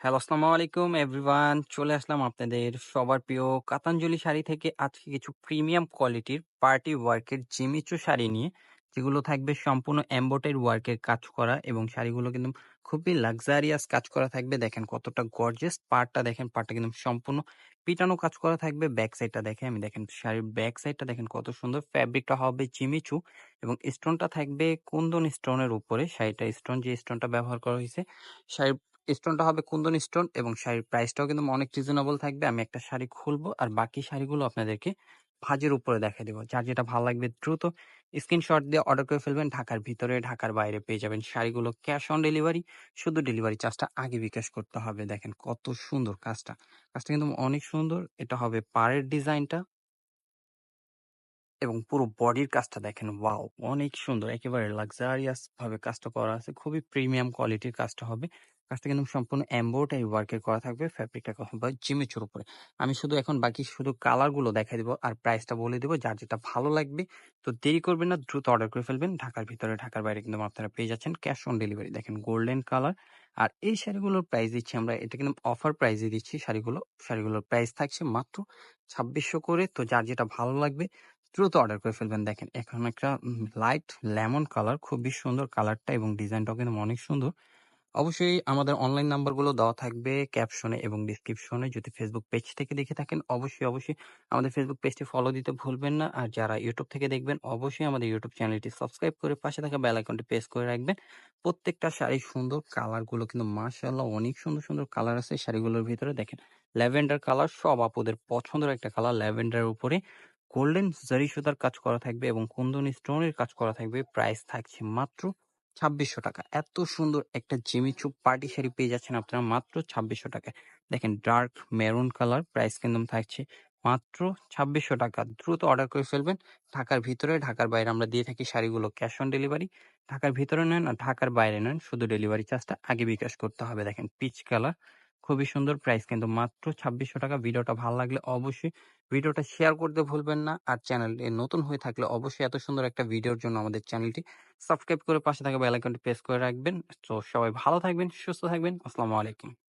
Hello, আসসালামু আলাইকুম everyone. চলে আসলাম আপনাদের সবার প্রিয় কাতাঞ্জলি শাড়ি থেকে আজকে কিছু প্রিমিয়াম কোয়ালিটির পার্টি ওয়ার্কের জিমিচু শাড়ি নিয়ে, যেগুলো থাকবে সম্পূর্ণ এমব্রয়ডারি ওয়ার্কের কাজ করা এবং শাড়িগুলো কিন্তু খুবই লাক্সারিয়াস কাজ করা থাকবে। দেখেন কতটা গর্জিয়াস পার্টটা দেখেন, পার্টটা কিন্তু সম্পূর্ণ পিটানো কাজ করা থাকবে। ব্যাক সাইডটা দেখেন, আমি দেখেন শাড়ির ব্যাক সাইডটা দেখেন কত সুন্দর। ফ্যাব্রিকটা হবে জিমিচু এবং স্টোনটা থাকবে কুন্দন স্টোনের উপরে। শাড়িটা স্টোন যে স্টোনটা ব্যবহার করা হয়েছে, শাড়ির স্টোনটা হবে কুন্দন স্টোন এবং শাড়ির প্রাইসটাও কিন্তু অনেক রিজনেবল থাকবে। আমি একটা শাড়ি খুলবো আর বাকি শাড়িগুলো আপনাদেরকে ভাঁজের উপরে দেখায় দেবো। যার যেটা ভালো লাগবে দ্রুত স্ক্রিনশট দিয়ে অর্ডার করে ফেলবেন। ঢাকার ভিতরে, ঢাকার বাইরে পেয়ে যাবেন শাড়িগুলো ক্যাশ অন ডেলিভারি। শুধু ডেলিভারি চার্জটা আগে বিকাশ করতে হবে। দেখেন কত সুন্দর কাজটা। কাজটা কিন্তু অনেক সুন্দর। এটা হবে পাড়ের ডিজাইনটা। এবং পুরো বডির কাজটা দেখেন ওয়াও! অনেক সুন্দর। একেবারে লাক্সারিয়াস ভাবে কাজটা করা আছে। খুবই প্রিমিয়াম কোয়ালিটির কাজটা হবে। কাজটা কিন্তু সম্পূর্ণ এমব্রয়ডারি ওয়ার্কের করা থাকবে। ফ্যাব্রিকটা হবে জিমিচুর উপরে। আমি শুধু এখন বাকি শুধু কালারগুলো দেখাই দিব আর প্রাইসটা বলে দিব। যার যেটা ভালো লাগবে তো দেরি করবেন না, দ্রুত অর্ডার করে ফেলবেন। ঢাকার ভিতরে, ঢাকার বাইরে কিন্তু আপনারা পেয়ে যাচ্ছেন ক্যাশ অন ডেলিভারি। দেখেন গোল্ডেন কালার আর এই শাড়িগুলোর প্রাইস দিচ্ছি আমরা এটা কিন্তু অফার প্রাইসে দিচ্ছি শাড়িগুলো। শাড়িগুলোর প্রাইস থাকছে মাত্র ২৬০০ করে। তো যার যেটা ভালো লাগবে দ্রুত অর্ডার করে ফেলবেন। দেখেন এখন একটা লাইট লেমন কালার খুবই সুন্দর কালারটা এবং ডিজাইনটাও কিন্তু অনেক সুন্দর। অবশ্যই আমাদের অনলাইন নাম্বারগুলো দেওয়া থাকবে ক্যাপশনে এবং ডেসক্রিপশনে। যদি ফেসবুক পেজ থেকে দেখে থাকেন অবশ্যই, অবশ্যই আমাদের ফেসবুক পেজটি ফলো দিতে ভুলবেন না। আর যারা ইউটিউব থেকে দেখবেন অবশ্যই আমাদের ইউটিউব চ্যানেলটি সাবস্ক্রাইব করে পাশে থাকা বেল আইকনটি প্রেস করে রাখবেন। প্রত্যেকটা শাড়ি সুন্দর কালারগুলো কিন্তু মাশাআল্লাহ অনেক সুন্দর, সুন্দর কালার আছে শাড়িগুলোর ভিতরে দেখেন। ল্যাভেন্ডার কালার সব আপুদের পছন্দের একটা কালার ল্যাভেন্ডারের উপরে গোল্ডেন জারি সুতার কাজ করা থাকবে এবং কুন্দন স্টোনের কাজ করা থাকবে। প্রাইস থাকছে মাত্র ২৬০০ টাকা। এত সুন্দর একটা জিমিচু পার্টি শাড়ি পেয়ে যাচ্ছেন আপনারা মাত্র ২৬০০ টাকায়। দেখেন ডার্ক মেরুন কালার প্রাইস কিন্তু থাকছে মাত্র ২৬০০ টাকা। দ্রুত অর্ডার করে ফেলবেন। ঢাকার ভিতরে, ঢাকার বাইরে আমরা দিয়ে থাকি শাড়িগুলো ক্যাশ অন ডেলিভারি। ঢাকার ভিতরে নেন আর ঢাকার বাইরে নেন শুধু ডেলিভারি চার্জটা আগে বিকাশ করতে হবে। দেখেন পিচ কালার খুবই সুন্দর প্রাইস কিন্তু মাত্র ২৬০০ টাকা। ভিডিওটা ভালো লাগলে অবশ্যই ভিডিওটা শেয়ার করতে ভুলবেন না। আর চ্যানেলটি নতুন হয়ে থাকলে অবশ্যই এত সুন্দর একটা ভিডিওর জন্য আমাদের চ্যানেলটি সাবস্ক্রাইব করে পাশে থাকা বেলাইকনটি প্রেস করে রাখবেন। তো সবাই ভালো থাকবেন, সুস্থ থাকবেন। আসসালামু আলাইকুম।